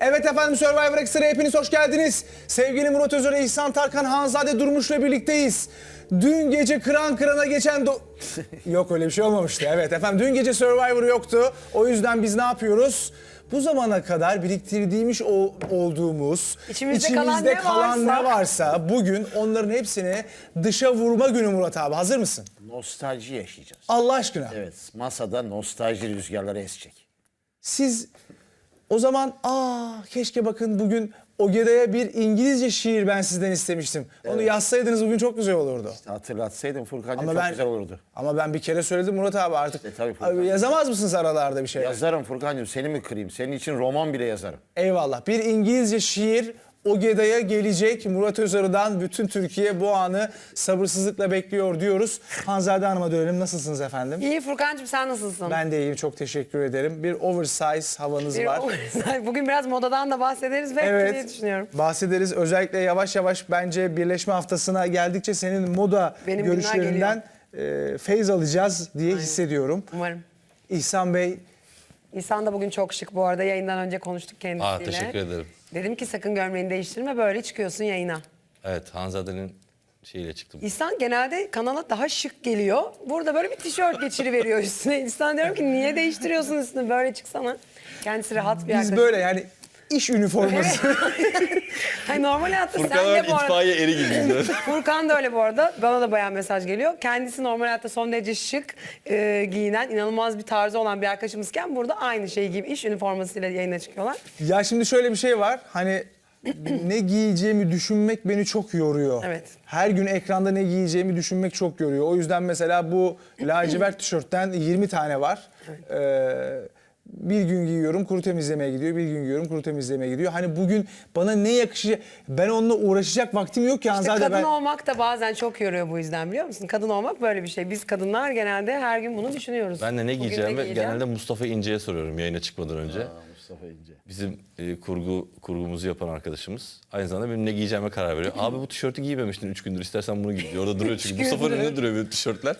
Evet efendim Survivor Extra hepiniz hoş geldiniz. Sevgili Murat Özer, İhsan Tarkan, Hanzade Durmuş'la birlikteyiz. Dün gece kıran kırana geçen... do- Yok öyle bir şey olmamıştı. Evet efendim dün gece Survivor yoktu. O yüzden biz ne yapıyoruz? Bu zamana kadar biriktirdiğimiz o, olduğumuz, İçimizde kalan ne kalan varsa- ne varsa bugün onların hepsini dışa vurma günü Murat abi. Hazır mısın? Nostalji yaşayacağız. Allah aşkına. Evet, masada nostalji rüzgarları esecek. Siz o zaman aa keşke bakın bugün Ogeda'ya bir İngilizce şiir ben sizden istemiştim. Onu yazsaydınız bugün çok güzel olurdu. Hatırlatsaydın Furkan'cığım Ama çok ben güzel olurdu. Ama ben bir kere söyledim Murat abi artık. E, tabii Furkan. Abi, yazamaz mısınız aralarda bir şey? Yazarım Furkan'cığım seni mi kırayım? Senin için roman bile yazarım. Eyvallah. Bir İngilizce şiir Ogeda'ya gelecek. Murat Özarı'dan bütün Türkiye bu anı sabırsızlıkla bekliyor diyoruz. Hanzade Hanım'a dönelim. Nasılsınız efendim? İyi Furkan'cığım sen nasılsın? Ben de iyiyim. Çok teşekkür ederim. Bir oversize havanız Bir- var. Bugün biraz modadan da bahsederiz belki diye düşünüyorum. Bahsederiz. Özellikle yavaş yavaş bence birleşme haftasına geldikçe senin moda Benim görüşlerinden e, feyz alacağız diye hissediyorum. Umarım. İhsan Bey İhsan da bugün çok şık bu arada. Yayından önce konuştuk kendisiyle. Aa, teşekkür ederim. Dedim ki sakın gömleğini değiştirme böyle çıkıyorsun yayına. Evet Hanzade'nin şeyiyle çıktım. İhsan genelde kanala daha şık geliyor. Burada böyle bir tişört geçiriveriyor üstüne. İhsan diyorum ki niye değiştiriyorsun üstüne böyle çıksana. Kendisi rahat bir biz arkadaş. böyle yani iş üniforması. Hayır, normal hayatta Furkan sen de bu arada... itfaiye eri gibi. Furkan da öyle bu arada. Bana da bayağı mesaj geliyor. Kendisi normal hayatta son derece şık e, giyinen, inanılmaz bir tarzı olan bir arkadaşımızken burada aynı şeyi giyip iş üniformasıyla yayına çıkıyorlar. ya şimdi şöyle bir şey var. Hani ne giyeceğimi düşünmek beni çok yoruyor. Evet. Her gün ekranda ne giyeceğimi düşünmek çok yoruyor. O yüzden mesela bu lacivert tişörtten 20 tane var. Ee, bir gün giyiyorum kuru temizlemeye gidiyor, bir gün giyiyorum kuru temizlemeye gidiyor. Hani bugün bana ne yakışacak, ben onunla uğraşacak vaktim yok ki İşte kadın ben... olmak da bazen çok yoruyor bu yüzden biliyor musun? Kadın olmak böyle bir şey. Biz kadınlar genelde her gün bunu düşünüyoruz. Ben de ne giyeceğimi giyeceğim? genelde Mustafa İnce'ye soruyorum yayına çıkmadan önce. Mustafa İnce. Bizim e, kurgu kurgumuzu yapan arkadaşımız. Aynı zamanda benim ne giyeceğime karar veriyor. Abi bu tişörtü giymemiştin 3 gündür istersen bunu giy. Orada duruyor çünkü. Mustafa'nın önünde duruyor böyle tişörtler.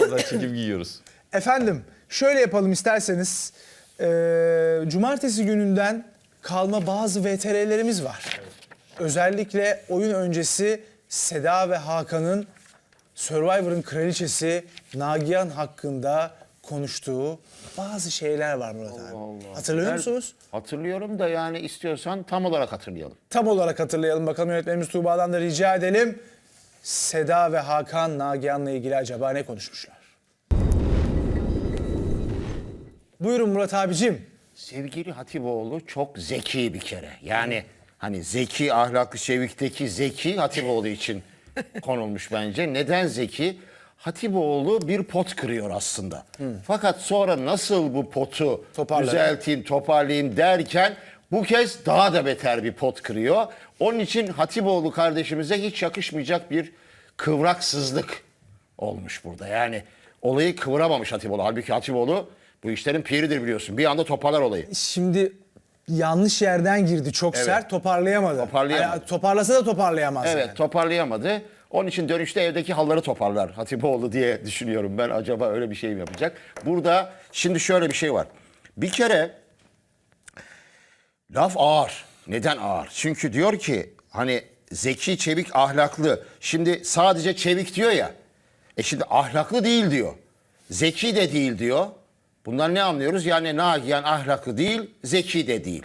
Oradan çekip giyiyoruz. Efendim şöyle yapalım isterseniz. Ee, cumartesi gününden kalma bazı VTR'lerimiz var. Özellikle oyun öncesi Seda ve Hakan'ın Survivor'ın kraliçesi Nagihan hakkında konuştuğu bazı şeyler var Murat abi. Hatırlıyor Ben musunuz? Hatırlıyorum da yani istiyorsan tam olarak hatırlayalım. Tam olarak hatırlayalım bakalım yönetmenimiz Tuğba'dan da rica edelim. Seda ve Hakan Nagihan'la ilgili acaba ne konuşmuşlar? Buyurun Murat abicim. Sevgili Hatipoğlu çok zeki bir kere. Yani hani zeki, ahlaklı, çevikteki zeki Hatipoğlu için konulmuş bence. Neden zeki? Hatipoğlu bir pot kırıyor aslında. Fakat sonra nasıl bu potu Toparlar. düzelteyim, toparlayayım derken bu kez daha da beter bir pot kırıyor. Onun için Hatipoğlu kardeşimize hiç yakışmayacak bir kıvraksızlık olmuş burada. Yani olayı kıvıramamış Hatipoğlu. Halbuki Hatipoğlu bu işlerin piridir biliyorsun. Bir anda toparlar olayı. Şimdi yanlış yerden girdi çok Evet. sert toparlayamadı. Toparlayamadı. Yani toparlasa da toparlayamaz. Evet yani. toparlayamadı. Onun için dönüşte evdeki halları toparlar Hatipoğlu diye düşünüyorum ben. Acaba öyle bir şey mi yapacak? Burada şimdi şöyle bir şey var. Bir kere laf ağır. Neden ağır? Çünkü diyor ki hani zeki, çevik, ahlaklı. Şimdi sadece çevik diyor ya. E şimdi ahlaklı değil diyor. Zeki de değil diyor. Bundan ne anlıyoruz? Yani nagihan ahlaklı değil, zeki de değil.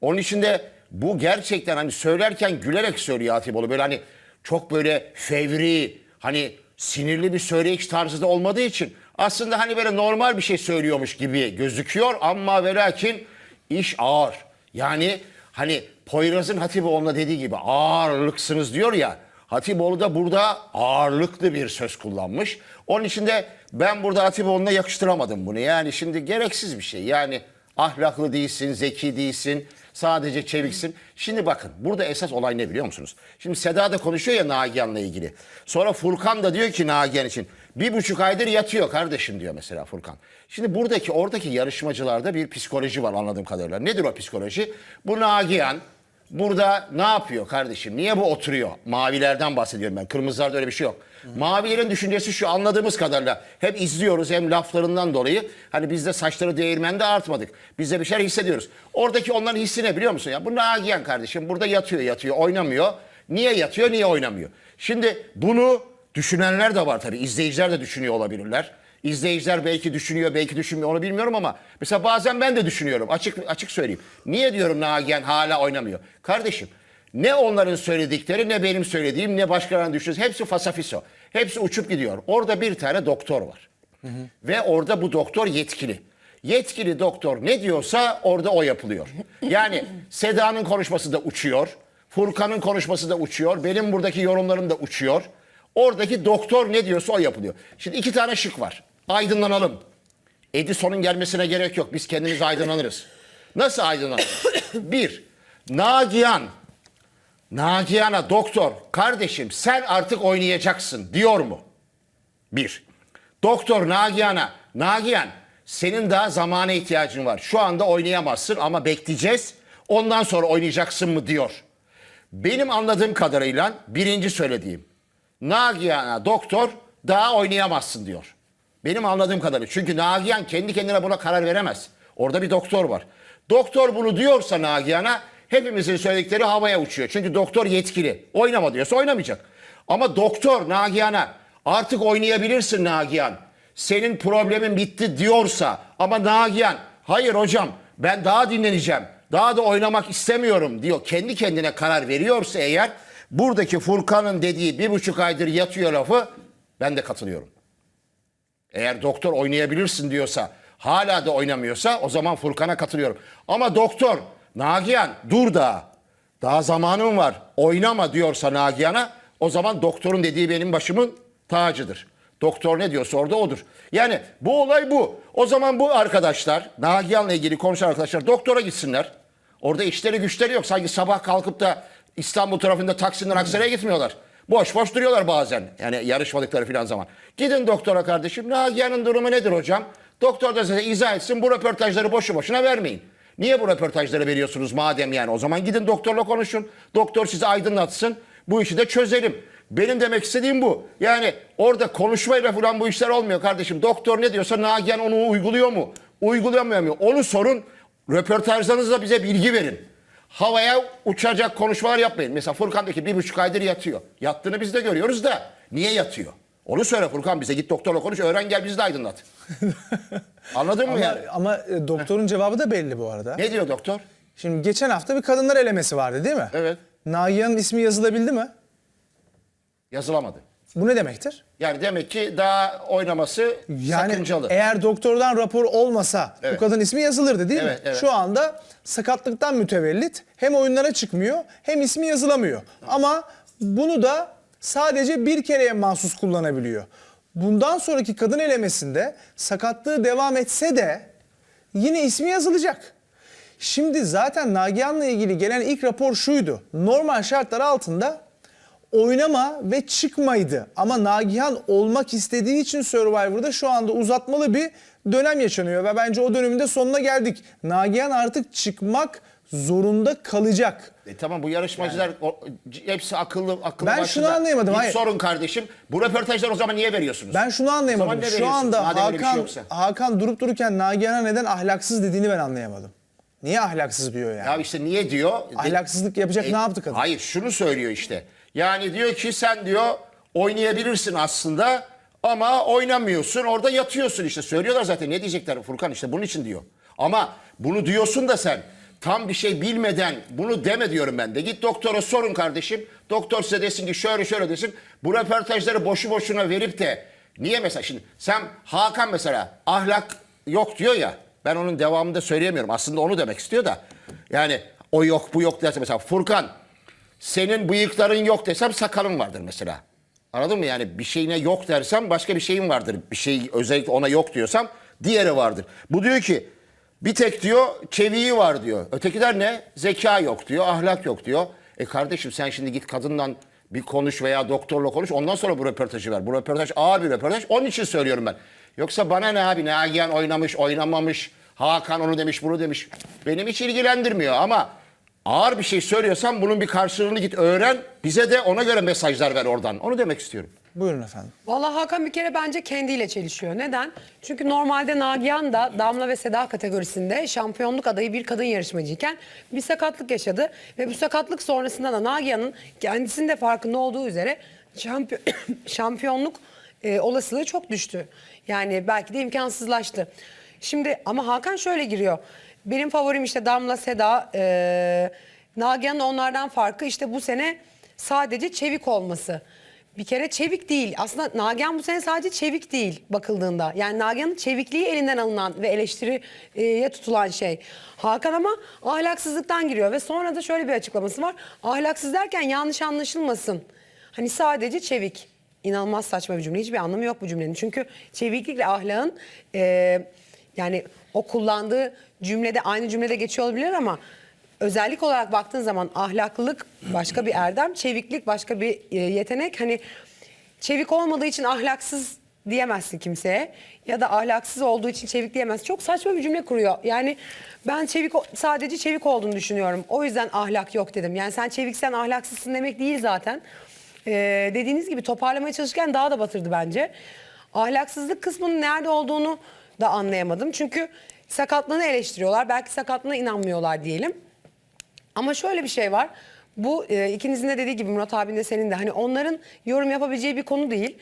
Onun için de bu gerçekten hani söylerken gülerek söylüyor Hatipoğlu. Böyle hani çok böyle fevri, hani sinirli bir söyleyiş tarzı da olmadığı için aslında hani böyle normal bir şey söylüyormuş gibi gözüküyor ama ve lakin iş ağır. Yani hani Poyraz'ın Hatipoğlu'na dediği gibi ağırlıksınız diyor ya. Hatipoğlu da burada ağırlıklı bir söz kullanmış. Onun için de ben burada Hatipoğlu'na yakıştıramadım bunu. Yani şimdi gereksiz bir şey. Yani ahlaklı değilsin, zeki değilsin, sadece çeviksin. Şimdi bakın burada esas olay ne biliyor musunuz? Şimdi Seda da konuşuyor ya Nagihan'la ilgili. Sonra Furkan da diyor ki Nagihan için bir buçuk aydır yatıyor kardeşim diyor mesela Furkan. Şimdi buradaki oradaki yarışmacılarda bir psikoloji var anladığım kadarıyla. Nedir o psikoloji? Bu Nagihan burada ne yapıyor kardeşim? Niye bu oturuyor? Mavilerden bahsediyorum ben. Kırmızılarda öyle bir şey yok. Mavilerin düşüncesi şu anladığımız kadarıyla hep izliyoruz hem laflarından dolayı. Hani biz de saçları değirmende artmadık. Biz de bir şeyler hissediyoruz. Oradaki onların hissi ne biliyor musun? Ya bu Nagihan kardeşim burada yatıyor yatıyor oynamıyor. Niye yatıyor niye oynamıyor? Şimdi bunu düşünenler de var tabii. İzleyiciler de düşünüyor olabilirler. İzleyiciler belki düşünüyor, belki düşünmüyor onu bilmiyorum ama mesela bazen ben de düşünüyorum. Açık açık söyleyeyim. Niye diyorum Nagihan hala oynamıyor? Kardeşim ne onların söyledikleri ne benim söylediğim ne başkalarının düşüncesi hepsi fasafiso. Hepsi uçup gidiyor. Orada bir tane doktor var. Ve orada bu doktor yetkili. Yetkili doktor ne diyorsa orada o yapılıyor. Yani Seda'nın konuşması da uçuyor. Furkan'ın konuşması da uçuyor. Benim buradaki yorumlarım da uçuyor. Oradaki doktor ne diyorsa o yapılıyor. Şimdi iki tane şık var. Aydınlanalım. Edison'un gelmesine gerek yok. Biz kendimiz aydınlanırız. Nasıl aydınlanırız? Bir, Nagihan. Nagihan'a doktor, kardeşim sen artık oynayacaksın diyor mu? Bir. Doktor Nagihan'a, Nagihan senin daha zamana ihtiyacın var. Şu anda oynayamazsın ama bekleyeceğiz. Ondan sonra oynayacaksın mı diyor. Benim anladığım kadarıyla birinci söylediğim. Nagihan'a doktor daha oynayamazsın diyor. Benim anladığım kadarıyla. Çünkü Nagihan kendi kendine buna karar veremez. Orada bir doktor var. Doktor bunu diyorsa Nagihan'a hepimizin söyledikleri havaya uçuyor. Çünkü doktor yetkili. Oynama diyorsa oynamayacak. Ama doktor Nagihan'a artık oynayabilirsin Nagihan. Senin problemin bitti diyorsa ama Nagihan hayır hocam ben daha dinleneceğim. Daha da oynamak istemiyorum diyor. Kendi kendine karar veriyorsa eğer buradaki Furkan'ın dediği bir buçuk aydır yatıyor lafı ben de katılıyorum. Eğer doktor oynayabilirsin diyorsa hala da oynamıyorsa o zaman Furkan'a katılıyorum. Ama doktor Nagihan dur da daha zamanım var oynama diyorsa Nagihan'a o zaman doktorun dediği benim başımın tacıdır. Doktor ne diyorsa orada odur. Yani bu olay bu. O zaman bu arkadaşlar Nagihan'la ilgili konuşan arkadaşlar doktora gitsinler. Orada işleri güçleri yok. Sanki sabah kalkıp da İstanbul tarafında Taksim'den Aksaray'a gitmiyorlar. Boş boş duruyorlar bazen. Yani yarışmadıkları filan zaman. Gidin doktora kardeşim. Nagihan'ın durumu nedir hocam? Doktor da size izah etsin. Bu röportajları boşu boşuna vermeyin. Niye bu röportajları veriyorsunuz madem yani? O zaman gidin doktorla konuşun. Doktor sizi aydınlatsın. Bu işi de çözelim. Benim demek istediğim bu. Yani orada konuşmayla falan bu işler olmuyor kardeşim. Doktor ne diyorsa Nagihan onu uyguluyor mu? Uygulayamıyor mu? Onu sorun. Röportajlarınızda bize bilgi verin. Havaya uçacak konuşmalar yapmayın. Mesela Furkan'daki bir buçuk aydır yatıyor. Yattığını biz de görüyoruz da niye yatıyor? Onu söyle Furkan bize git doktorla konuş öğren gel bizi de aydınlat. Anladın mı Ama, yani? ama e, doktorun cevabı da belli bu arada. Ne diyor doktor? Şimdi geçen hafta bir kadınlar elemesi vardı değil mi? Evet. Nagihan'ın ismi yazılabildi mi? Yazılamadı. Bu ne demektir? Yani demek ki daha oynaması Yani sakıncalı. eğer doktordan rapor olmasa Evet. bu kadın ismi yazılırdı değil Evet, mi? evet. Şu anda sakatlıktan mütevellit hem oyunlara çıkmıyor hem ismi yazılamıyor. Ama bunu da sadece bir kereye mahsus kullanabiliyor. Bundan sonraki kadın elemesinde sakatlığı devam etse de yine ismi yazılacak. Şimdi zaten Nagihan'la ilgili gelen ilk rapor şuydu. Normal şartlar altında oynama ve çıkmaydı. Ama Nagihan olmak istediği için Survivor'da şu anda uzatmalı bir dönem yaşanıyor ve bence o dönemin de sonuna geldik. Nagihan artık çıkmak zorunda kalacak. E tamam bu yarışmacılar o- hepsi akıllı akıllı Ben başında. şunu anlayamadım, Git hayır. sorun kardeşim. Bu röportajları o zaman niye veriyorsunuz? Ben şunu anlayamadım. ne Şu anda Madem öyle bir şey Hakan yoksa. Hakan durup dururken Nagihan'a neden ahlaksız dediğini ben anlayamadım. Niye ahlaksız diyor yani? Ya işte niye diyor? Ahlaksızlık yapacak E, ne yaptı kadın? Hayır şunu söylüyor işte. Yani diyor ki sen diyor oynayabilirsin aslında ama oynamıyorsun orada yatıyorsun işte. Söylüyorlar zaten ne diyecekler Furkan işte bunun için diyor. Ama bunu diyorsun da sen tam bir şey bilmeden bunu deme diyorum ben de. Git doktora sorun kardeşim. Doktor size desin ki şöyle şöyle desin. Bu röportajları boşu boşuna verip de niye mesela şimdi sen Hakan mesela ahlak yok diyor ya. Ben onun devamında söyleyemiyorum. Aslında onu demek istiyor da. Yani o yok bu yok derse mesela Furkan senin bıyıkların yok desem sakalın vardır mesela. Anladın mı? Yani bir şeyine yok dersem başka bir şeyin vardır. Bir şey özellikle ona yok diyorsam diğeri vardır. Bu diyor ki bir tek diyor çeviği var diyor. Ötekiler ne? Zeka yok diyor, ahlak yok diyor. E kardeşim sen şimdi git kadından bir konuş veya doktorla konuş ondan sonra bu röportajı ver. Bu röportaj ağır bir röportaj. Onun için söylüyorum ben. Yoksa bana ne abi Nagihan oynamış oynamamış. Hakan onu demiş bunu demiş. Benim hiç ilgilendirmiyor ama ağır bir şey söylüyorsan bunun bir karşılığını git öğren. Bize de ona göre mesajlar ver oradan. Onu demek istiyorum. Buyurun efendim. Vallahi Hakan bir kere bence kendiyle çelişiyor. Neden? Çünkü normalde Nagihan da Damla ve Seda kategorisinde şampiyonluk adayı bir kadın yarışmacıyken bir sakatlık yaşadı. Ve bu sakatlık sonrasında da Nagihan'ın kendisinin de farkında olduğu üzere şampiyon, şampiyonluk e, olasılığı çok düştü. Yani belki de imkansızlaştı. Şimdi ama Hakan şöyle giriyor. Benim favorim işte Damla, Seda, e, Nagihan'ın onlardan farkı işte bu sene sadece çevik olması. Bir kere çevik değil. Aslında Nagihan bu sene sadece çevik değil bakıldığında. Yani Nagihan'ın çevikliği elinden alınan ve eleştiriye tutulan şey. Hakan ama ahlaksızlıktan giriyor ve sonra da şöyle bir açıklaması var. Ahlaksız derken yanlış anlaşılmasın. Hani sadece çevik. İnanılmaz saçma bir cümle. Hiçbir anlamı yok bu cümlenin. Çünkü çeviklikle ahlakın e, yani o kullandığı cümlede aynı cümlede geçiyor olabilir ama özellik olarak baktığın zaman ahlaklılık başka bir erdem, çeviklik başka bir e, yetenek. Hani çevik olmadığı için ahlaksız diyemezsin kimseye ya da ahlaksız olduğu için çevik diyemezsin. Çok saçma bir cümle kuruyor. Yani ben çevik sadece çevik olduğunu düşünüyorum. O yüzden ahlak yok dedim. Yani sen çeviksen ahlaksızsın demek değil zaten. Ee, dediğiniz gibi toparlamaya çalışırken daha da batırdı bence. Ahlaksızlık kısmının nerede olduğunu da anlayamadım. Çünkü sakatlığını eleştiriyorlar. Belki sakatlığına inanmıyorlar diyelim. Ama şöyle bir şey var. Bu e, ikinizin de dediği gibi Murat abinin de senin de hani onların yorum yapabileceği bir konu değil.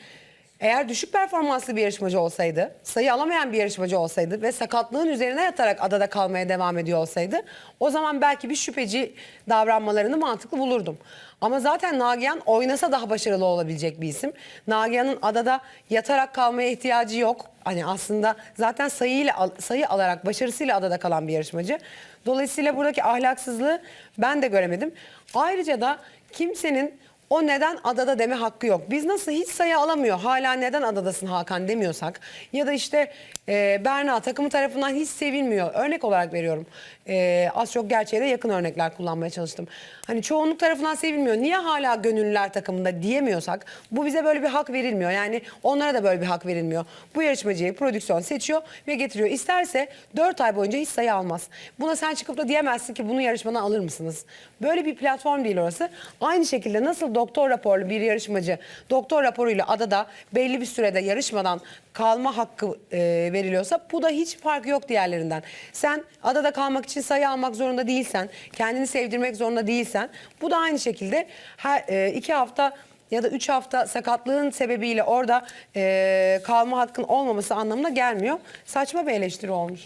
Eğer düşük performanslı bir yarışmacı olsaydı, sayı alamayan bir yarışmacı olsaydı ve sakatlığın üzerine yatarak adada kalmaya devam ediyor olsaydı o zaman belki bir şüpheci davranmalarını mantıklı bulurdum. Ama zaten Nagihan oynasa daha başarılı olabilecek bir isim. Nagihan'ın adada yatarak kalmaya ihtiyacı yok. Hani aslında zaten sayıyla sayı alarak başarısıyla adada kalan bir yarışmacı. Dolayısıyla buradaki ahlaksızlığı ben de göremedim. Ayrıca da kimsenin o neden adada deme hakkı yok. Biz nasıl hiç sayı alamıyor hala neden adadasın Hakan demiyorsak ya da işte e, Berna takımı tarafından hiç sevilmiyor. Örnek olarak veriyorum. E, az çok gerçeğe de yakın örnekler kullanmaya çalıştım. Hani çoğunluk tarafından sevilmiyor. Niye hala gönüllüler takımında diyemiyorsak bu bize böyle bir hak verilmiyor. Yani onlara da böyle bir hak verilmiyor. Bu yarışmacıyı prodüksiyon seçiyor ve getiriyor. İsterse 4 ay boyunca hiç sayı almaz. Buna sen çıkıp da diyemezsin ki bunu yarışmadan alır mısınız? Böyle bir platform değil orası. Aynı şekilde nasıl doktor raporlu bir yarışmacı doktor raporuyla adada belli bir sürede yarışmadan kalma hakkı e, veriliyorsa bu da hiç farkı yok diğerlerinden. Sen adada kalmak için sayı almak zorunda değilsen, kendini sevdirmek zorunda değilsen bu da aynı şekilde her e, iki hafta ya da üç hafta sakatlığın sebebiyle orada e, kalma hakkın olmaması anlamına gelmiyor. Saçma bir eleştiri olmuş.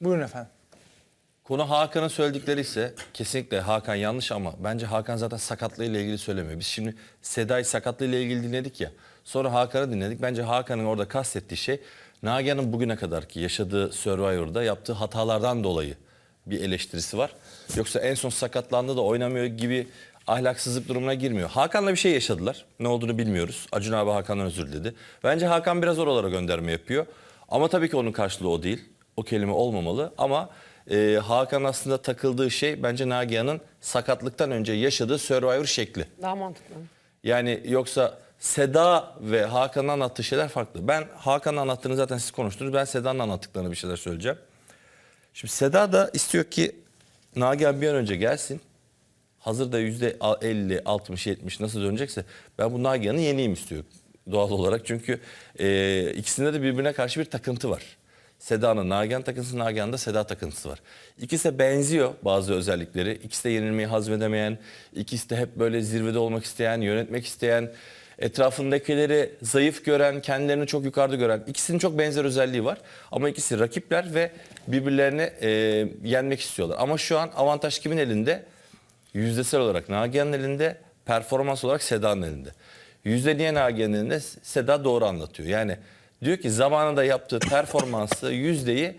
Buyurun efendim. Konu Hakan'ın söyledikleri ise kesinlikle Hakan yanlış ama bence Hakan zaten sakatlığıyla ilgili söylemiyor. Biz şimdi Seda'yı sakatlığıyla ilgili dinledik ya. Sonra Hakan'ı dinledik. Bence Hakan'ın orada kastettiği şey Nagihan'ın bugüne kadarki yaşadığı Survivor'da yaptığı hatalardan dolayı bir eleştirisi var. Yoksa en son sakatlandı da oynamıyor gibi ahlaksızlık durumuna girmiyor. Hakan'la bir şey yaşadılar. Ne olduğunu bilmiyoruz. Acun abi Hakan'dan özür diledi. Bence Hakan biraz oralara gönderme yapıyor. Ama tabii ki onun karşılığı o değil. O kelime olmamalı ama e, Hakan aslında takıldığı şey bence Nagihan'ın sakatlıktan önce yaşadığı Survivor şekli. Daha mantıklı. Yani yoksa Seda ve Hakan'ın anlattığı şeyler farklı. Ben Hakan'ın anlattığını zaten siz konuştunuz. Ben Seda'nın anlattıklarını bir şeyler söyleyeceğim. Şimdi Seda da istiyor ki Nagihan bir an önce gelsin. Hazırda yüzde 50, 60, 70 nasıl dönecekse ben bu Nagihan'ı yeneyim istiyor doğal olarak. Çünkü e, ikisinde de birbirine karşı bir takıntı var. Seda'nın Nagihan takıntısı, Nagihan'da Seda takıntısı var. İkisi de benziyor bazı özellikleri. İkisi de yenilmeyi hazmedemeyen, ikisi de hep böyle zirvede olmak isteyen, yönetmek isteyen, etrafındakileri zayıf gören, kendilerini çok yukarıda gören. İkisinin çok benzer özelliği var. Ama ikisi rakipler ve birbirlerini e, yenmek istiyorlar. Ama şu an avantaj kimin elinde? Yüzdesel olarak Nagihan'ın elinde, performans olarak Seda'nın elinde. Yüzde niye Nagihan'ın elinde? Seda doğru anlatıyor. Yani diyor ki zamanında yaptığı performansı, yüzdeyi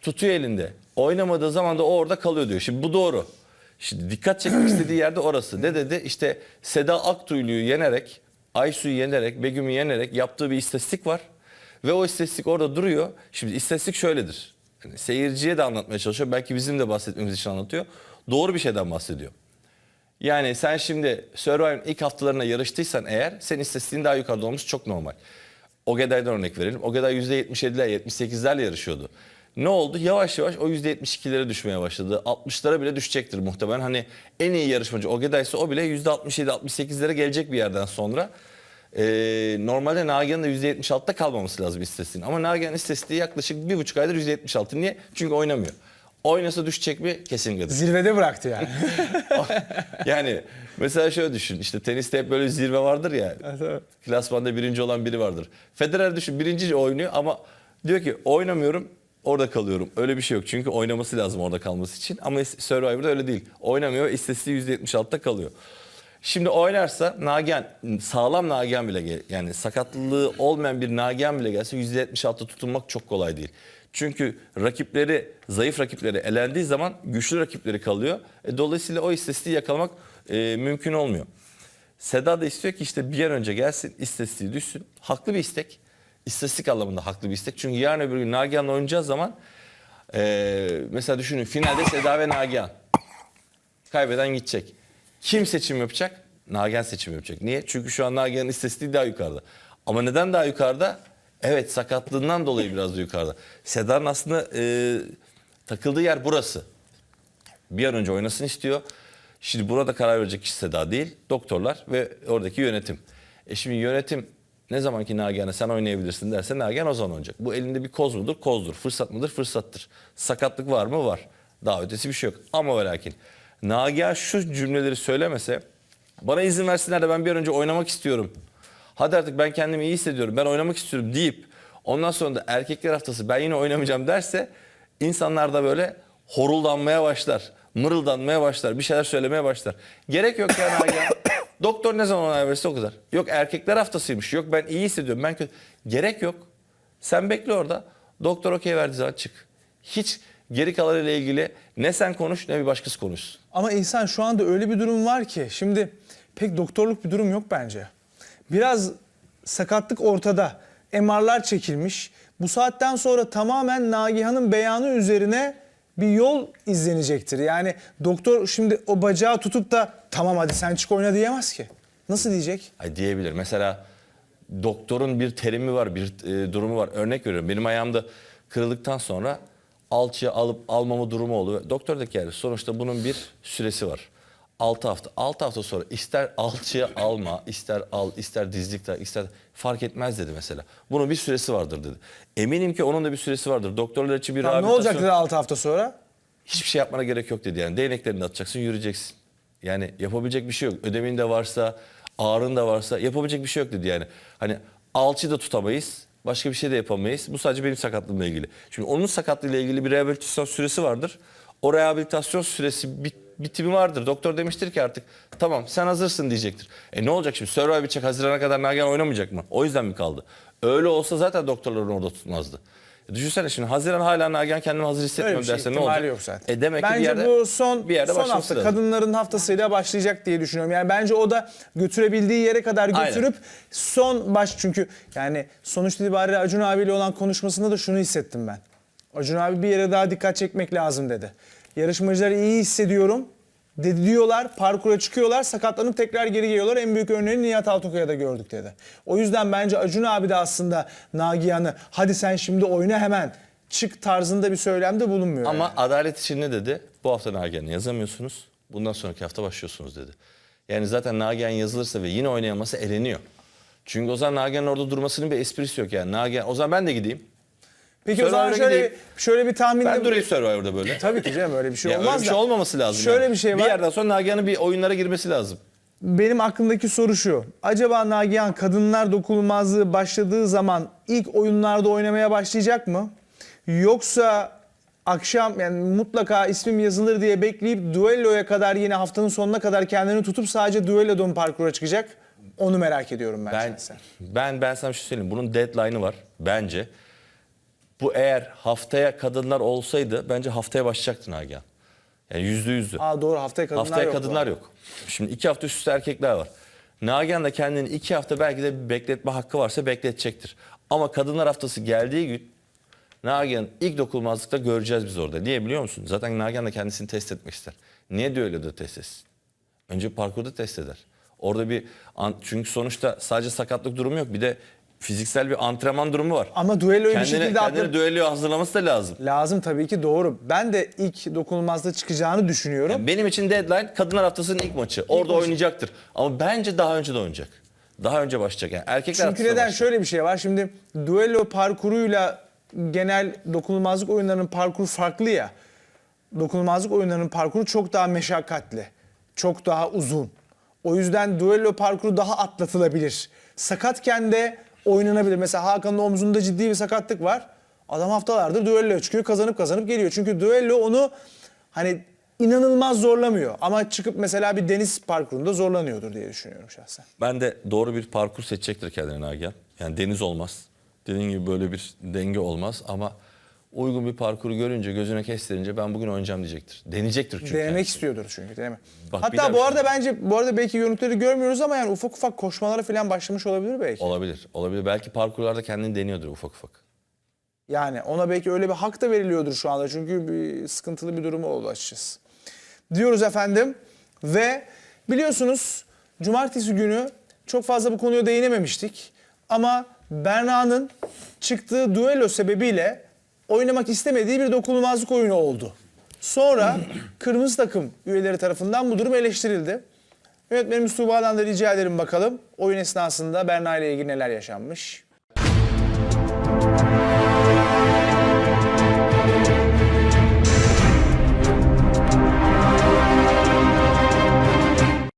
tutuyor elinde. Oynamadığı zaman da o orada kalıyor diyor. Şimdi bu doğru. Şimdi dikkat çekmek istediği yerde orası. Ne dedi? İşte Seda Aktuylu'yu yenerek, Aysu'yu yenerek, Begüm'ü yenerek yaptığı bir istatistik var. Ve o istatistik orada duruyor. Şimdi istatistik şöyledir. Yani seyirciye de anlatmaya çalışıyor. Belki bizim de bahsetmemiz için anlatıyor. Doğru bir şeyden bahsediyor. Yani sen şimdi Survivor'ın ilk haftalarına yarıştıysan eğer senin istatistiğin daha yukarıda olması çok normal. Ogeday'dan örnek verelim. Ogeday %77'ler 78'lerle yarışıyordu. Ne oldu? Yavaş yavaş o %72'lere düşmeye başladı. 60'lara bile düşecektir muhtemelen. Hani en iyi yarışmacı Ogeday ise o bile %67-68'lere gelecek bir yerden sonra. Ee, normalde Nagihan'ın da %76'da kalmaması lazım istatistiğin. Ama Nagihan istatistiği yaklaşık bir buçuk aydır %76. Niye? Çünkü oynamıyor. Oynasa düşecek mi? Kesinlikle. Zirvede bıraktı yani. yani mesela şöyle düşün. işte teniste hep böyle zirve vardır ya. evet. Klasmanda birinci olan biri vardır. Federer düşün birinci oynuyor ama diyor ki oynamıyorum orada kalıyorum. Öyle bir şey yok. Çünkü oynaması lazım orada kalması için. Ama Survivor'da öyle değil. Oynamıyor ve istatistiği %76'da kalıyor. Şimdi oynarsa Nagihan, sağlam Nagihan bile gel, yani sakatlığı olmayan bir Nagihan bile gelse %76'da tutunmak çok kolay değil. Çünkü rakipleri, zayıf rakipleri elendiği zaman güçlü rakipleri kalıyor. E, dolayısıyla o istatistiği yakalamak e, mümkün olmuyor. Seda da istiyor ki işte bir an önce gelsin, istatistiği düşsün. Haklı bir istek. İstatistik anlamında haklı bir istek. Çünkü yarın öbür gün Nagihan'la oynayacağız zaman e, mesela düşünün finalde Seda ve Nagihan. Kaybeden gidecek. Kim seçim yapacak? Nagihan seçim yapacak. Niye? Çünkü şu an Nagihan'ın istatistiği daha yukarıda. Ama neden daha yukarıda? Evet sakatlığından dolayı biraz da yukarıda. Seda'nın aslında e, takıldığı yer burası. Bir an önce oynasın istiyor. Şimdi burada karar verecek kişi Seda değil, doktorlar ve oradaki yönetim. E şimdi yönetim ne zaman ki Nagihan'a sen oynayabilirsin derse Nagihan o zaman oynayacak. Bu elinde bir koz mudur? Kozdur. Fırsat mıdır? Fırsattır. Sakatlık var mı? Var. Daha ötesi bir şey yok. Ama ve lakin Nagihan şu cümleleri söylemese bana izin versinler de ben bir önce oynamak istiyorum. Hadi artık ben kendimi iyi hissediyorum. Ben oynamak istiyorum deyip ondan sonra da erkekler haftası ben yine oynamayacağım derse insanlar da böyle horuldanmaya başlar. Mırıldanmaya başlar. Bir şeyler söylemeye başlar. Gerek yok ya Nagihan. Doktor ne zaman onay verirse o kadar. Yok erkekler haftasıymış. Yok ben iyi hissediyorum. Ben kötü. Gerek yok. Sen bekle orada. Doktor okey verdiği zaman çık. Hiç geri kalanıyla ilgili ne sen konuş ne bir başkası konuşsun. Ama İhsan şu anda öyle bir durum var ki şimdi pek doktorluk bir durum yok bence. Biraz sakatlık ortada. MR'lar çekilmiş. Bu saatten sonra tamamen Nagihan'ın beyanı üzerine bir yol izlenecektir. Yani doktor şimdi o bacağı tutup da tamam hadi sen çık oyna diyemez ki. Nasıl diyecek? Ay diyebilir. Mesela doktorun bir terimi var, bir e, durumu var. Örnek veriyorum. Benim ayağımda kırıldıktan sonra alçıya alıp almama durumu oluyor. Doktor da ki yani sonuçta bunun bir süresi var. 6 hafta. 6 hafta sonra ister alçıya alma, ister al, ister dizlik tak, ister fark etmez dedi mesela. Bunun bir süresi vardır dedi. Eminim ki onun da bir süresi vardır. Doktorlar için bir Tamam, ne olacak dedi 6 hafta sonra? hiçbir şey yapmana gerek yok dedi yani. Değneklerini atacaksın, yürüyeceksin. Yani yapabilecek bir şey yok. Ödemin de varsa, ağrın da varsa yapabilecek bir şey yok dedi yani. Hani alçı da tutamayız, başka bir şey de yapamayız. Bu sadece benim sakatlığımla ilgili. Şimdi onun sakatlığıyla ilgili bir rehabilitasyon süresi vardır. O rehabilitasyon süresi bit, bitimi vardır. Doktor demiştir ki artık tamam sen hazırsın diyecektir. E ne olacak şimdi? Survivor bitecek Haziran'a kadar Nagihan oynamayacak mı? O yüzden mi kaldı? Öyle olsa zaten doktorların orada tutmazdı. E düşünsene şimdi Haziran hala Nagihan kendimi hazır hissetmiyorum bir şey derse ne olacak? yok zaten. E demek ki bence bir yerde, bu son bir yerde son hafta lazım. kadınların haftasıyla başlayacak diye düşünüyorum. Yani bence o da götürebildiği yere kadar Aynen. götürüp son baş çünkü yani sonuç itibariyle Acun abiyle olan konuşmasında da şunu hissettim ben. Acun abi bir yere daha dikkat çekmek lazım dedi. Yarışmacıları iyi hissediyorum dedi diyorlar, parkura çıkıyorlar, sakatlanıp tekrar geri geliyorlar. En büyük örneğini Nihat Altukaya'da gördük dedi. O yüzden bence Acun abi de aslında Nagihan'ı hadi sen şimdi oyna hemen çık tarzında bir söylemde bulunmuyor. Ama yani. adalet için ne dedi? Bu hafta Nagihan'ı yazamıyorsunuz. Bundan sonraki hafta başlıyorsunuz dedi. Yani zaten Nagihan yazılırsa ve yine oynayaması eleniyor. Çünkü o zaman Nagihan'ın orada durmasının bir esprisi yok yani. Nagihan, o zaman ben de gideyim. Peki o zaman Survivor'a şöyle gideyim. şöyle bir tahminde Ben durayım Survivor'da böyle. Tabii ki canım öyle bir şey Ya olmaz öyle bir da. şey olmaması lazım. Şöyle yani. bir şey var. Bir yerden sonra Nagihan'ın bir oyunlara girmesi lazım. Benim aklımdaki soru şu. Acaba Nagihan kadınlar dokunulmazlığı başladığı zaman ilk oyunlarda oynamaya başlayacak mı? Yoksa akşam yani mutlaka ismim yazılır diye bekleyip duelloya kadar yine haftanın sonuna kadar kendini tutup sadece duelloda mı parkura çıkacak? Onu merak ediyorum ben, Ben ben ben sana bir şey söyleyeyim. Bunun deadline'ı var bence. Bu eğer haftaya kadınlar olsaydı bence haftaya başlayacaktı Nagihan. Yani yüzde yüzdü. Aa doğru haftaya kadınlar Haftaya yok. bu kadınlar yok. Şimdi iki hafta üst üste erkekler var. Nagihan da kendini iki hafta belki de bir bekletme hakkı varsa bekletecektir. Ama kadınlar haftası geldiği gün Nagihan ilk dokunulmazlıkta göreceğiz biz orada. Niye biliyor musun? Zaten Nagihan da kendisini test etmek ister. Niye düelloda test etsin? Önce parkurda test eder. Orada bir çünkü sonuçta sadece sakatlık durumu yok. Bir de fiziksel bir antrenman durumu var. Ama düelloyu bir kendine, şekilde kendini atla- düelloya hazırlaması da lazım. Lazım tabii ki doğru. Ben de ilk dokunulmazda çıkacağını düşünüyorum. Yani benim için deadline Kadınlar Haftası'nın ilk maçı. Orada maçı. oynayacaktır. Ama bence daha önce de oynayacak. Daha önce başlayacak. Yani erkekler Çünkü neden? başlayacak. Şöyle bir şey var. Şimdi düello parkuruyla genel dokunulmazlık oyunlarının parkuru farklı ya. Dokunulmazlık oyunlarının parkuru çok daha meşakkatli. Çok daha uzun. O yüzden düello parkuru daha atlatılabilir. Sakatken de oynanabilir. Mesela Hakan'ın omzunda ciddi bir sakatlık var. Adam haftalardır düello çıkıyor kazanıp kazanıp geliyor. Çünkü düello onu hani inanılmaz zorlamıyor. Ama çıkıp mesela bir deniz parkurunda zorlanıyordur diye düşünüyorum şahsen. Ben de doğru bir parkur seçecektir kendine Nagihan. Yani deniz olmaz. Dediğin gibi böyle bir denge olmaz ama uygun bir parkuru görünce, gözüne kestirince ben bugün oynayacağım diyecektir. Deneyecektir çünkü. Denemek kendisi. istiyordur çünkü değil mi? Bak, Hatta bu arada bence bu arada belki görüntüleri görmüyoruz ama yani ufak ufak koşmalara falan başlamış olabilir belki. Olabilir. Olabilir. Belki parkurlarda kendini deniyordur ufak ufak. Yani ona belki öyle bir hak da veriliyordur şu anda çünkü bir sıkıntılı bir durumu oldu açıkçası. Diyoruz efendim ve biliyorsunuz cumartesi günü çok fazla bu konuya değinememiştik ama Berna'nın çıktığı duello sebebiyle oynamak istemediği bir dokunulmazlık oyunu oldu. Sonra kırmızı takım üyeleri tarafından bu durum eleştirildi. Yönetmenimiz Tuğba'dan da rica ederim bakalım oyun esnasında Berna ile ilgili neler yaşanmış.